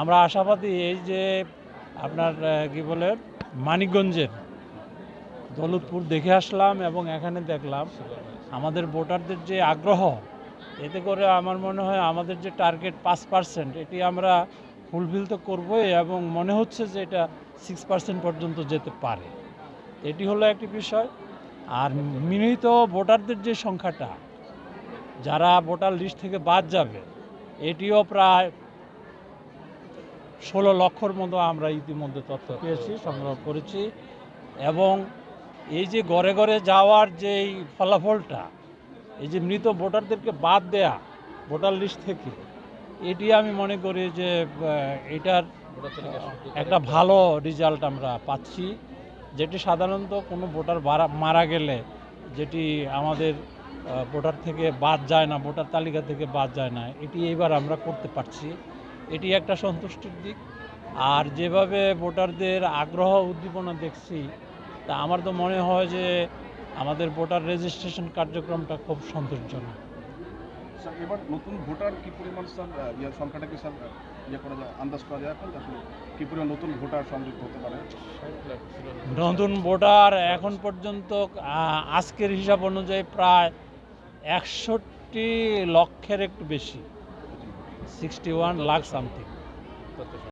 আমরা আশাবাদী এই যে আপনার কি বলে, মানিকগঞ্জের দৌলতপুর দেখে আসলাম এবং এখানে দেখলাম আমাদের ভোটারদের যে আগ্রহ, এতে করে আমার মনে হয় আমাদের যে টার্গেট পাঁচ পার্সেন্ট এটি আমরা ফুলফিল তো করবোই এবং মনে হচ্ছে যে এটা সিক্স পার্সেন্ট পর্যন্ত যেতে পারে। এটি হলো একটি বিষয়। আর মিলিত ভোটারদের যে সংখ্যাটা, যারা ভোটার লিস্ট থেকে বাদ যাবে, এটিও প্রায় ষোলো লক্ষর মতো আমরা ইতিমধ্যে তথ্য পেয়েছি, সংগ্রহ করেছি। এবং এই যে ঘরে ঘরে যাওয়ার যেই ফলাফলটা, এই যে মৃত ভোটারদেরকে বাদ দেয়া ভোটার লিস্ট থেকে, এটি আমি মনে করি যে এটার একটা ভালো রেজাল্ট আমরা পাচ্ছি। যেটি সাধারণত কোনো ভোটার মারা গেলে যেটি আমাদের ভোটার থেকে বাদ যায় না, ভোটার তালিকা থেকে বাদ যায় না, এটি এবার আমরা করতে পারছি। এটি একটা সন্তুষ্টির দিক। আর যেভাবে ভোটারদের আগ্রহ উদ্দীপনা দেখছি তা আমার তো মনে হয় যে আমাদের ভোটার রেজিস্ট্রেশন কার্যক্রমটা খুব সন্তোষজনক। এবার নতুন ভোটার কি পরিমাণ স্যার আহ, ইয়ে সংখ্যাটা কি স্যার ইয়ে করা যায় আন্দাজ করা যায় এখন আসলে কি পরিমাণ নতুন ভোটার সংযুক্ত হতে পারে? নতুন ভোটার এখন পর্যন্ত আজকের হিসাব অনুযায়ী প্রায় একষট্টি লক্ষের একটু বেশি। Sixty one lakh something